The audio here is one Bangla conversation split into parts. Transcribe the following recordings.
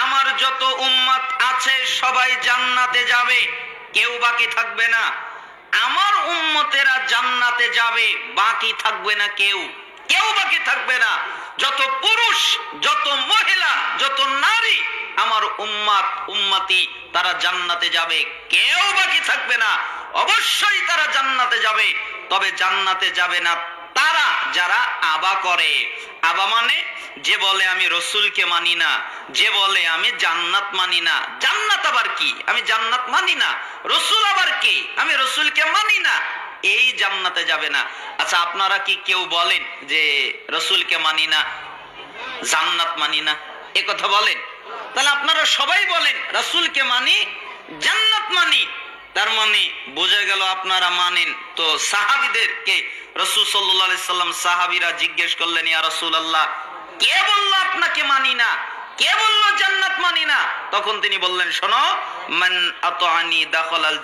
আমার যত উম্মত আছে, সবাই জান্নাতে যাবে। কেউ বাকি থাকবে না। আমার উম্মতেরা জান্নাতে যাবে, বাকি থাকবে না কেউ। কেউ বাকি থাকবে না। যত পুরুষ, যত মহিলা, যত নারী, আমার উম্মাত, উম্মাতি, তারা জান্নাতে যাবে। কেউ বাকি থাকবে না। অবশ্যই তারা জান্নাতে যাবে। তবে জান্নাতে যাবে না তারা। যারা আবা করে। আবা মানে যে বলে আমি রসুলকে মানি না, যে বলে আমি জান্নাত মানি না। জান্নাত আবার কি? আমি জান্নাত মানি না। রসুল আবার কি? আমি রসুলকে মানি না। এই জান্নাতে যাবে না। আচ্ছা আপনারা কি কেউ বলেন যে রসুলকে মানি না, জান্নাত মানি না? এ কথা বলেন। তাহলে আপনারা সবাই বলেন, রসুলকে মানি, জান্নাত মানি। তার মানে বোঝা গেল আপনারা মানেন। তো সাহাবিদেরকে রসুল সাল্লাহ সাল্লাম সাহাবিরা জিজ্ঞেস করলেন, ইয়া রসুল আল্লাহ কে বলল আপনাকে মানি না? কে বলল জান্নাত মানি না? তখন তিনি বললেন, শোনো, মান দাখলাল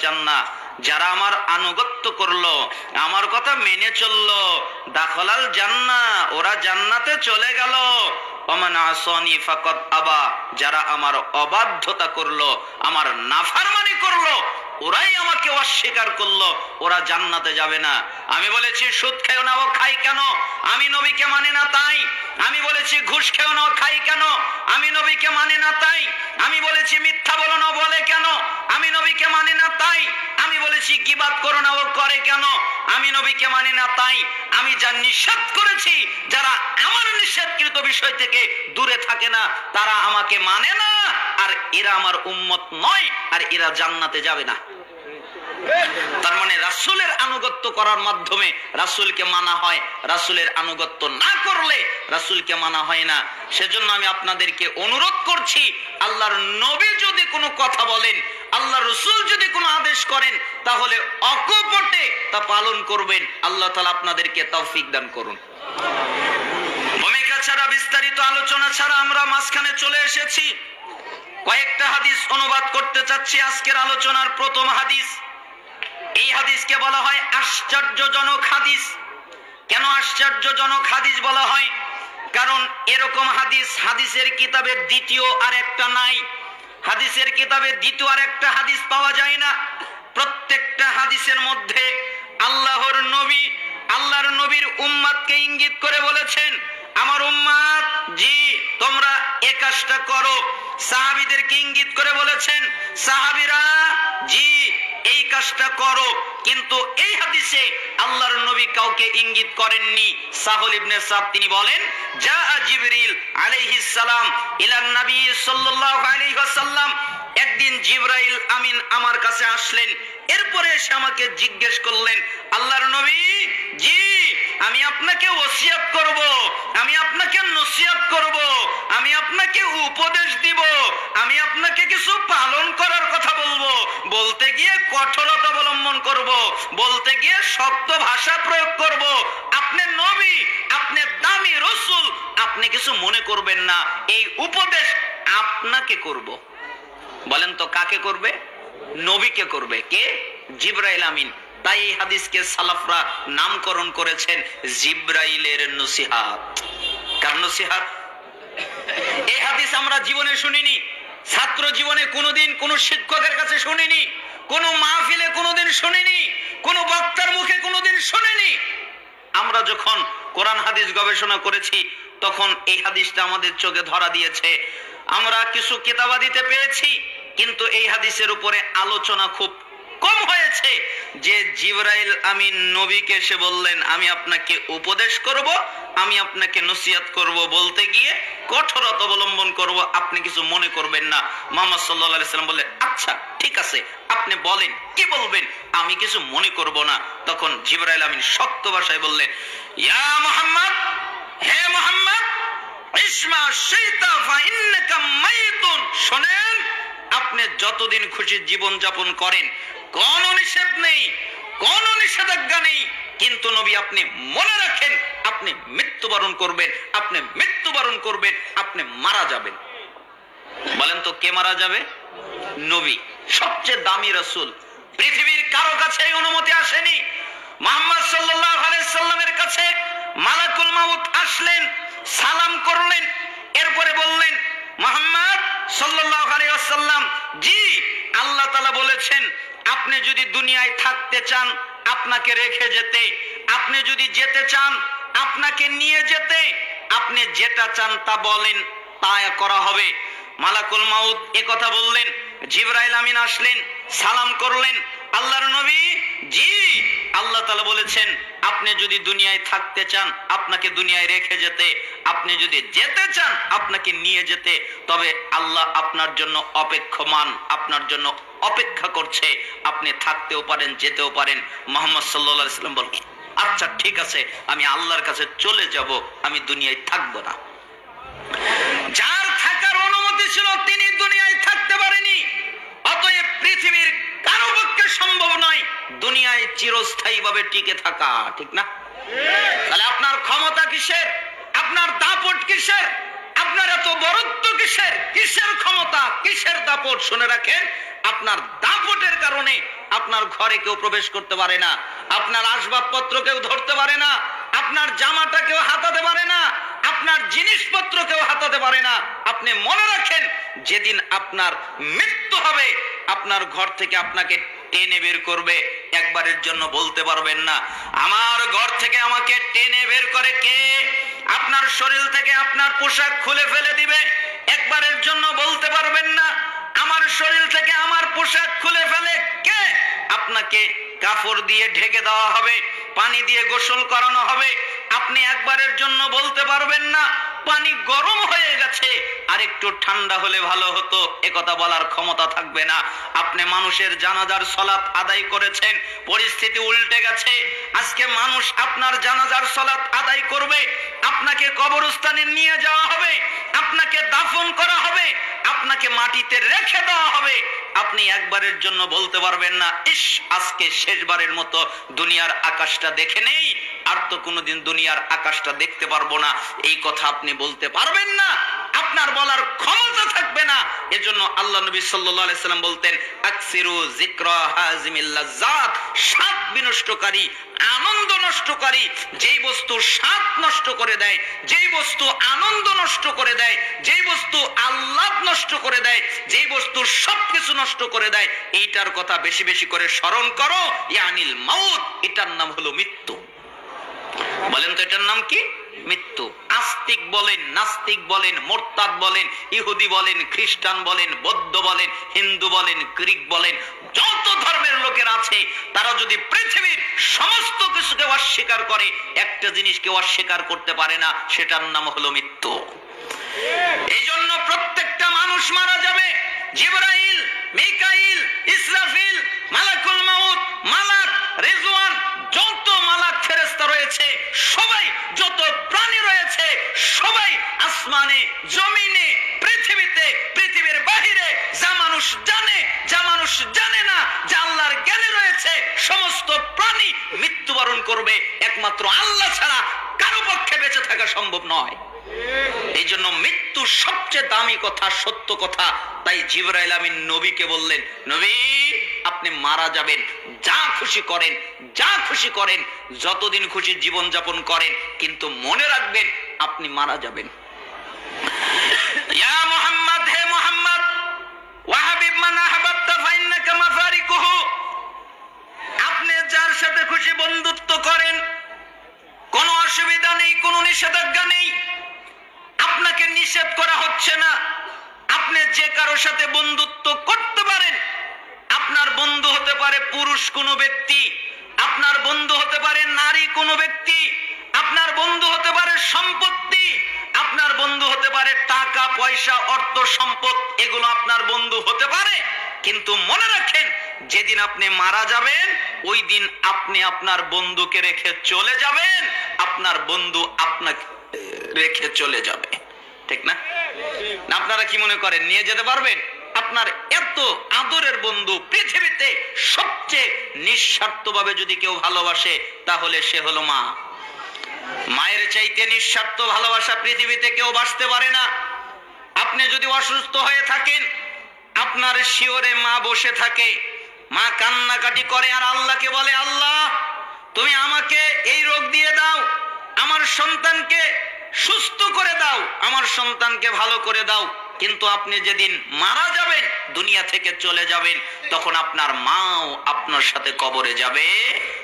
যারা আমার আনুগত্য করল, আমার কথা মেনে চলল, দাখলাল জান্নাহ, ওরা জান্নাতে চলে গেল। আসনি আবা, যারা আমার অবাধ্যতা করল, আমার নাফারমানি করল ওরাই আমাকে অস্বীকার করল, ওরা জান্নাতে যাবে না। আমি বলেছি, সুদ খেও না ও খাই কেন? আমি নবীকে মানে না তাই। আমি বলেছি, ঘুষ খেও না খাই কেন? আমি নবীকে মানে না তাই। আমি বলেছি, মিথ্যা বলো না বলে কেন? আমি নবীকে মানে না তাই। আমি বলেছি, গিবাদ করো না ও করে কেন? আমি নবীকে মানে না তাই। আমি যা নিষেধ করেছি, যারা আমার নিষেধকৃত বিষয় থেকে দূরে থাকে না, তারা আমাকে মানে না। আর এরা আমার উম্মত নয়, আর এরা জান্নাতে যাবে না। তার মানে রাসূলের আনুগত্য করার মাধ্যমে রাসূলকে মানা হয়, রাসূলের আনুগত্য না করলে রাসূলকে মানা হয় না। সেজন্য আমি আপনাদেরকে অনুরোধ করছি, আল্লাহর নবী যদি কোনো কথা বলেন আল্লাহ রসুল যদি কোনো আদেশ করেন, তাহলে অকপটে তা পালন করবেন। আল্লাহ তাআলা আপনাদেরকে তৌফিক দান করুন। ভূমিকা ছাড়া বিস্তারিত আলোচনা ছাড়া আমরা মাঝখানে চলে এসেছি। কয়েকটা হাদিস অনুবাদ করতে চাচ্ছি আজকের আলোচনার প্রথম হাদিস। এই হাদিসকে বলা হয় আশ্চর্যজনক হাদিস। কেন আশ্চর্যজনক হাদিস বলা হয়? কারণ এরকম হাদিস হাদিসের কিতাবের দ্বিতীয় আর একটা নাই। হাদিসের কিতাবে দ্বিতীয় আর একটা হাদিস পাওয়া যায় না। প্রত্যেকটা হাদিসের মধ্যে আল্লাহর নবী, আল্লাহর নবীর উম্মাদকে ইঙ্গিত করে বলেছেন, আমার উম্মাদ, জি, তোমরা এ করো। সাহাবিদেরকে ইঙ্গিত করে বলেছেন, সাহাবিরা, জি, এই কাজটা করো। কিন্তু এই হাদিসে আল্লাহর নবী কাউকে ইঙ্গিত করেননি। সাহল ইবনে সাব তিনি বলেন যা জিবরিল আলাইহিস সালাম ইলান নবী সাল্লাল্লাহু আলাইহি ওয়াসাল্লাম। একদিন জিবরাইল আমিন আমার কাছে আসলেন, এরপরে এসে আমাকে জিজ্ঞেস করলেন, আল্লাহর নবী, জি, আমি আপনাকে ওসিয়াত করব, আমি আপনাকে নসিয়াত করব, আমি আপনাকে উপদেশ দিব। আপনাকে কিছু পালন করার কথা বলব। বলতে গিয়ে কঠোরতা অবলম্বন করব। বলতে গিয়ে শক্ত ভাষা প্রয়োগ করব। আপনি নবী, আপনি দামি রসুল, আপনি কিছু মনে করবেন না। এই উপদেশ আপনাকে করব। বলেন তো কাকে করবে? নবীকে করবে। কে? জিব্রাইল আমিন। তাই এই হাদিসকে সালাফরা নামকরণ করেছেন জিব্রাইলের নসিহাত। কার নসিহাত? এই হাদিস আমরা জীবনে শুনিনি। ছাত্র জীবনে কোনোদিন কোনো শিক্ষকের কাছে শুনিনি, কোনো মাহফিলে কোনোদিন শুনিনি, কোনো বক্তার মুখে কোনোদিন শুনিনি। আমরা যখন কোরআন হাদিস গবেষণা করেছি, তখন এই হাদিসটা আমাদের চোখে ধরা দিয়েছে। আমরা কিছু কিতাবাদিতে পেরেছি কিন্তু এই হাদিসের উপরে আলোচনা খুব হয়েছে যে জিবরাইল আমিন নবীকে এসে বললেন, আমি আপনাকে উপদেশ করব, আমি আপনাকে নসিহত করব বলতে গিয়ে কঠোরতা অবলম্বন করব, আপনি কিছু মনে করবেন না। মোহাম্মদ সাল্লাহ সাল্লাম বললেন আচ্ছা ঠিক আছে, আপনি বলেন, কি বলবেন? আমি কিছু মনে করব না। তখন জিবরাইল আমিন শক্ত ভাষায় বললেন, ইয়া মোহাম্মদ, হে মোহাম্মদ, ইসমা শৈতা ফাইন্নাকা মাইতুন। শোনেন, আপনি যতদিন খুশি জীবন যাপন করেন কোন নিষেধ নেই, কোন নিষেধাজ্ঞা নেই, কিন্তু নবী আপনি মনে রাখেন, আপনি মৃত্যুবরণ করবেন, আপনি মৃত্যুবরণ করবেন, আপনি মারা যাবেন। বলেন তো কে মারা যাবে? নবী। সবচেয়ে দামি রসুল। পৃথিবীর কারও কাছে এই অনুমতি আসেনি। মোহাম্মদ আলাইহি সাল্লামের কাছে মালাকুল মাউত আসলেন, সালাম করলেন, এরপরে বললেন, মোহাম্মদ আলাইহি ওয়াসাল্লাম, জি, আল্লাহ তাআলা বলেছেন আপনি যদি দুনিয়ায় থাকতে চান, আপনাকে রেখে যেতে। আপনি যদি যেতে চান, আপনাকে নিয়ে যেতে। আপনি যেটা চান তা বলেন তা করা হবে। মালাকুল মাউত এ কথা বললেন, জিব্রাইল আমিন আসলেন, সালাম করলেন। আল্লাহর নবী, জি, আল্লাহ তাআলা বলেছেন, আপনি যদি দুনিয়ায় থাকতে চান, আপনাকে দুনিয়ায় রেখে যেতে। আপনি যদি যেতে চান, আপনাকে নিয়ে যেতে। তবে আল্লাহ আপনার জন্য অপেক্ষমান, আপনার জন্য অপেক্ষা করছে। আপনি থাকতেও পারেন, যেতেও পারেন। মোহাম্মদ সাল্লাল্লাহু সাল্লাম বললেন আচ্ছা ঠিক আছে, আমি আল্লাহর কাছে চলে যাব, আমি দুনিয়ায় থাকব না। যার থাকার অনুমতি ছিল, তিনি দুনিয়ায় থাকতে পারেনি। অতএব পৃথিবীর কারও পক্ষে সম্ভব নয় দুনিয়ায় চিরস্থায়ী ভাবে টিকে থাকা, ঠিক না? তাহলে আপনার ক্ষমতা কিসের? আপনার দাপট কিসের? আপনার এত বরত্ব কিসের? কিসের ক্ষমতা? কিসের দাপট? শুনে রাখেন আপনার দাপটের কারণে আপনার ঘরে কেউ প্রবেশ করতে পারে না। আপনার আসবাবপত্র কেউ ধরতে পারে না। আপনার জামাটা কেউ হাতাতে পারে না। আপনার জিনিসপত্র কেউ হাতাতে পারে না। আপনি মনে রাখেন, যেদিন আপনার মৃত্যু হবে, আপনার ঘর থেকে আপনাকে টেনে বের করবে। একবারের জন্য বলতে পারবেন না, আমার ঘর থেকে আমাকে টেনে বের করে কে? আপনার শরীর থেকে আপনার পোশাক খুলে ফেলে দিবে? একবারের জন্য বলতে পারবেন না, আমার শরীর থেকে আমার পোশাক খুলে ফেলে, কে? আপনাকে কাপড় দিয়ে ঢেকে দেওয়া হবে, পানি দিয়ে গোসল করানো হবে। আপনি একবারের জন্য বলতে পারবেন না, পানি গরম হয়ে গেছে। আর একটু ঠান্ডা হলে ভালো হতো একথা বলার ক্ষমতা থাকবে না। আপনি মানুষের জানাজার সলাৎ আদায় করেছেন, পরিস্থিতি উল্টে গেছে। আজকে মানুষ আপনার জানাজার সলাৎ আদায় করবে, আপনাকে কবরস্থানে নিয়ে যাওয়া হবে, আপনাকে দাফন করা হবে, আপনাকে মাটিতে রেখে দেওয়া হবে। আপনি একবারের জন্য বলতে পারবেন না, ইস, আজকে শেষবারের মতো দুনিয়ার আকাশটা দেখে নেই, আর তো কোনোদিন দুনিয়ার আকাশটা দেখতে পারব না। এই কথা আপনি বলতে পারবেন না। আপনার বলার ক্ষমতা থাকবে না। এজন্য আল্লাহ নবী আলাইহি সাল্লাম বলতেন, আকসিরু যিকরা হাজিমিল লাজ্জাত স্বাদ বিনষ্টকারী, আনন্দ নষ্টকারী, যেই বস্তু স্বাদ নষ্ট করে দেয়, যেই বস্তু আনন্দ নষ্ট করে দেয়, যেই বস্তু আহ্লাদ নষ্ট করে দেয়, যেই বস্তু সবকিছু নষ্ট করে দেয়, এইটার কথা বেশি বেশি করে স্মরণ করো, ইয়ানিল মাউত, এটার নাম হলো মৃত্যু। বলেন তো এটার নাম কি? মৃত্যু। আস্তিক বলেন, নাস্তিক বলেন, মোরতাদ বলেন, ইহুদি বলেন, খ্রিস্টান বলেন, বৌদ্ধ বলেন, হিন্দু বলেন, গ্রিক বলেন, যত ধর্মের লোকের আছে, তারা যদি পৃথিবীর সমস্ত কিছুকে অস্বীকার করে, একটা জিনিসকে অস্বীকার করতে পারে না, সেটার নাম হলো মৃত্যু। এই জন্য প্রত্যেকটা মানুষ মারা যাবে। জিব্রাইল, মিকাইল, ইসরাফিল, মালাকুল মাউত, মালাক, রেজওয়ান যত ফেরেশতা রয়েছে, সবাই যত প্রাণী রয়েছে, সবাই আসমানে, জমিনে, পৃথিবীতে, পৃথিবীর বাহিরে, যা মানুষ জানে, যা মানুষ জানে না, যা আল্লাহর জ্ঞানে রয়েছে, সমস্ত প্রাণী মৃত্যুবরণ করবে। একমাত্র আল্লাহ ছাড়া কারও পক্ষে বেঁচে থাকা সম্ভব নয়। এই জন্য মৃত্যু সবচেয়ে দামি কথা, সত্য কথা। তাই জিবরাইল আমিন নবীকে বললেন, নবী, আপনি মারা যাবেন। যা খুশি করেন, যা খুশি করেন। যতদিন খুশি জীবন যাপন করেন, কিন্তু মনে রাখবেন আপনি মারা যাবেন। ইয়া মুহাম্মদ, হে মুহাম্মদ, ওয়াহাবিব মান ফাইন্নাকা মাফারিকুহু। আপনি যার সাথে খুশি বন্ধুত্ব করেন, কোনো অসুবিধা নেই, কোনো নিষেধাজ্ঞা নেই। আপনাকে নিষেধ করা হচ্ছে না। আপনি যে কারোর সাথে বন্ধুত্ব করতে পারেন, আপনার বন্ধু হতে পারে পুরুষ কোনো ব্যক্তি, আপনার বন্ধু হতে পারে নারী কোনো ব্যক্তি, আপনার বন্ধু হতে পারে সম্পত্তি, আপনার বন্ধু হতে পারে টাকা, পয়সা, অর্থ, সম্পদ, এগুলো আপনার বন্ধু হতে পারে। কিন্তু মনে রাখেন, যেদিন আপনি মারা যাবেন, ওই দিন আপনি আপনার বন্ধুকে রেখে চলে যাবেন। আপনার বন্ধু আপনাকে রেখে চলে যাবে। ঠিক না? আপনারা কি মনে করেন, নিয়ে যেতে পারবেন? আপনার এত আদরের বন্ধু পৃথিবীতে সবচেয়ে নিঃস্বার্থভাবে যদি কেউ ভালোবাসে, তাহলে সে হলো মা। মায়ের চাইতে নিঃস্বার্থ ভালোবাসা পৃথিবীতে কেউ বাঁচতে পারে না। আপনি যদি অসুস্থ হয়ে থাকেন, আপনার শিওরে মা বসে থাকে। মা কান্নাকাটি করে আর আল্লাহকে বলে, আল্লাহ, তুমি আমাকে এই রোগ দিয়ে দাও। আমার সন্তানকে সুস্থ করে দাও, আমার সন্তানকে ভালো করে দাও। কিন্তু আপনি যেদিন মারা যাবেন, দুনিয়া থেকে চলে যাবেন, তখন আপনার মাও আপনার সাথে কবরে যাবে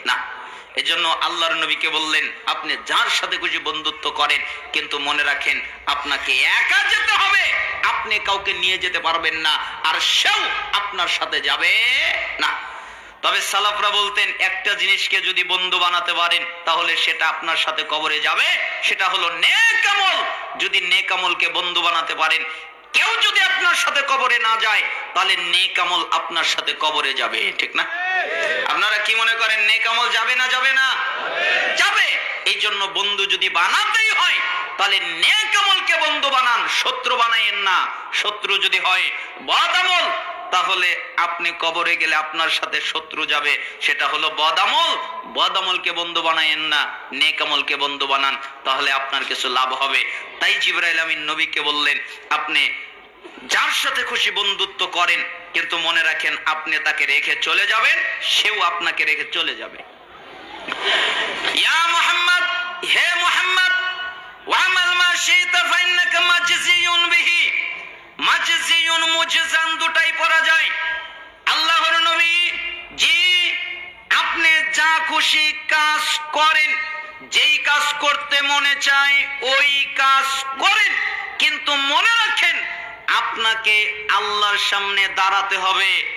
না। এজন্য আল্লাহর নবীকে বললেন, আপনি যার সাথে খুশি বন্ধুত্ব করেন, কিন্তু মনে রাখেন, আপনাকে একা যেতে হবে, আপনি কাউকে নিয়ে যেতে পারবেন না, আর সেও আপনার সাথে যাবে না। তবে সালাফরা বলতেন, একটা জিনিসকে যদি বন্ধু বানাতে পারেন, তাহলে সেটা আপনার সাথে কবরে যাবে। সেটা হলো নেকামল যদি নেকামলকে বন্ধু বানাতে পারেন, কেউ যদি আপনার সাথে কবরে না যায়, তাহলে নেকামল আপনার সাথে কবরে যাবে। ঠিক না? আপনারা কি মনে করেন নেকামল যাবে না যাবে না? যাবে। এই জন্য বন্ধু যদি বানাতেই হয়, তাহলে নেকামলকে বন্ধু বানান, শত্রু বানাইয়েন না। শত্রু যদি হয় বদামল তাহলে আপনি কবরে গেলে আপনার সাথে শত্রু যাবে, সেটা হলো বদামল বদামলকে বন্ধু বানাইয়েন না নেকামলকে বন্ধু বানান, তাহলে আপনার কিছু লাভ হবে। তাই জিব্রাইল আমিন নবীকে বললেন, আপনি যার সাথে খুশি বন্ধুত্ব করেন, কিন্তু মনে রাখেন আপনি তাকে রেখে চলে যাবেন, সেও আপনাকে রেখে চলে যাবে। ইয়া হে মুহাম্মদ, ওয়ামাল মা শিতা ফাইন্নাকা মাজজিয়ুন বিহি। মাজজিয়ুন মুজজান দুটাই পড়া যায়? আল্লাহর নবী জি, আপনি যা খুশি কাজ করেন। যেই কাজ করতে মনে চায়, ওই কাজ করেন। কিন্তু মনে রাখেন, আপনাকে আল্লাহর সামনে দাঁড়াতে হবে।